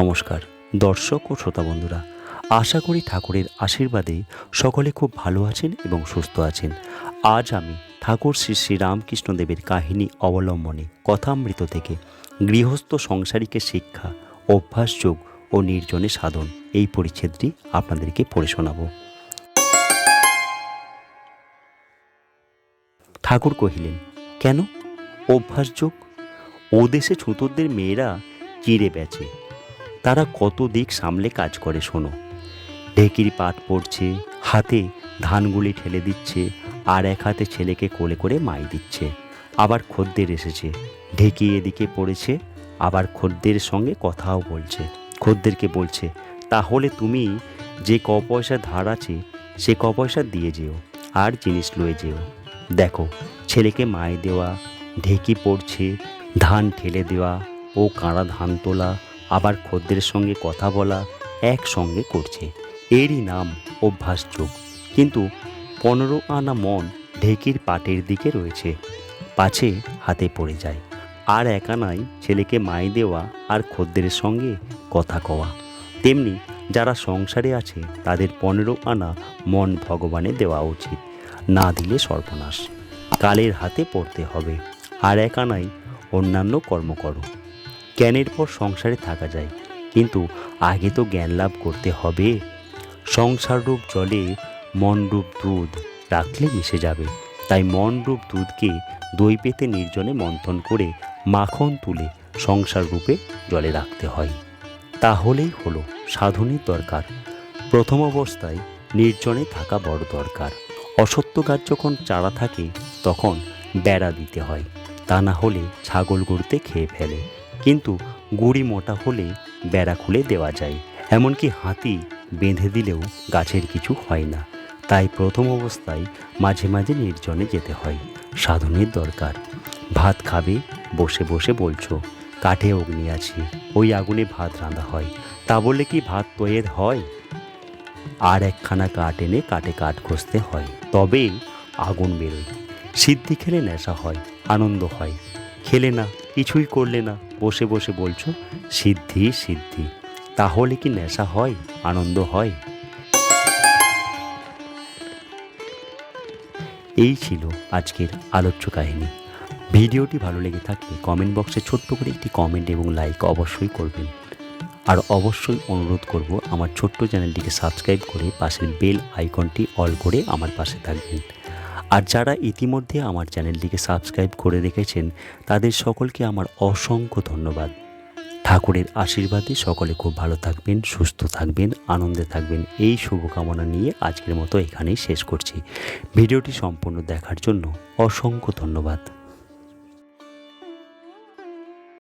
নমস্কার, দর্শক ও শ্রোতা বন্ধুরা, আশা করি ঠাকুরের আশীর্বাদে সকলে খুব ভালো আছেন এবং সুস্থ আছেন। আজ আমি ঠাকুর শ্রী শ্রী রামকৃষ্ণদেবের কাহিনী অবলম্বনে কথামৃত থেকে গৃহস্থ সংসারীকে শিক্ষা অভ্যাসযোগ ও নির্জনে সাধন এই পরিচ্ছেদটি আপনাদেরকে পড়ে শোনাবো। ঠাকুর কহিলেন, কেন? অভ্যাসযোগ ও দেশে ছুতোরদের মেয়েরা চিড়ে বেচে তারা কত দিক সামলে কাজ করে শোনো। ঢেকির পাট পড়ছে, হাতে ধানগুলি ঠেলে দিচ্ছে, আর এক হাতে ছেলেকে কোলে করে মাই দিচ্ছে। আবার খদ্দের এসেছে, ঢেকি এদিকে পড়েছে, আবার খদ্দের সঙ্গে কথাও বলছে। খদ্দেরকে বলছে, তাহলে তুমি যে ক পয়সা ধার আছে, সে ক পয়সা দিয়ে যেও, আর জিনিস লয়ে যেও। দেখো, ছেলেকে মায় দেওয়া, ঢেকি পড়ছে, ধান ঠেলে দেওয়া, ও কাঁড়া ধান তোলা আবার খদ্দের সঙ্গে কথা বলা একসঙ্গে করছে। এরই নাম অভ্যাসযোগ। কিন্তু পনেরো আনা মন ঢেকির পাটের দিকে রয়েছে, পাছে হাতে পড়ে যায়। আর একানাই ছেলেকে মাই দেওয়া আর খদ্দের সঙ্গে কথা কওয়া। তেমনি যারা সংসারে আছে, তাদের পনেরো আনা মন ভগবানে দেওয়া উচিত। না দিলে সর্বনাশ। কালের হাতে পড়তে হবে। আর একানাই অন্যান্য কর্ম করো। জ্ঞানের পর সংসারে থাকা যায়। কিন্তু আগে তো জ্ঞান লাভ করতে হবে। সংসাররূপ জলে মনরূপ দুধ রাখলে মিশে যাবে। তাই মনরূপ দুধকে দই পেতে নির্জনে মন্থন করে মাখন তুলে সংসার রূপে জলে রাখতে হয়। তাহলেই হলো সাধনের দরকার। প্রথম অবস্থায় নির্জনে থাকা বড় দরকার। অসত্য গাছ যখন চারা থাকে, তখন বেড়া দিতে হয়। তা না হলে ছাগল গরুতে খেয়ে ফেলে। কিন্তু গুড়ি মোটা হলে বেড়া খুলে দেওয়া যায়। এমনকি হাতি বেঁধে দিলেও গাছের কিছু হয় না। তাই প্রথম অবস্থায় মাঝে মাঝে নির্জনে যেতে হয়। সাধনের দরকার। ভাত খাবে, বসে বসে বলছো, কাঠে অগ্নি আছে, ওই আগুনে ভাত রাঁধা হয়। তা বলে কি ভাত তৈরি হয়? আর একখানা কাঠ এনে কাটে কাঠ ঘষতে হয়। তবেই আগুন বেরোয়। সিদ্ধি খেলে নেশা হয়, আনন্দ হয়। খেলে না, কিছুই করলে না। বসে বসে বলছো, সিদ্ধি সিদ্ধি। তাহলে কি নেশা হয়, আনন্দ হয়? এই ছিল আজকের আলোচ্য কাহিনী। ভিডিওটি ভালো লেগে থাকলে কমেন্ট বক্সে ছোট্ট করে একটি কমেন্ট এবং লাইক অবশ্যই করবেন। আর অবশ্যই অনুরোধ করব, আমার ছোট্ট চ্যানেলটিকে সাবস্ক্রাইব করে পাশের বেল আইকনটি অল করে আমার পাশে থাকবেন। আর যারা ইতিমধ্যে আমার চ্যানেলটিকে সাবস্ক্রাইব করে রেখেছেন, তাদের সকলকে আমার অসংখ্য ধন্যবাদ। ঠাকুরের আশীর্বাদে সকলে খুব ভালো থাকবেন, সুস্থ থাকবেন, আনন্দে থাকবেন। এই শুভকামনা নিয়ে আজকের মতো এখানেই শেষ করছি। ভিডিওটি সম্পূর্ণ দেখার জন্য অসংখ্য ধন্যবাদ।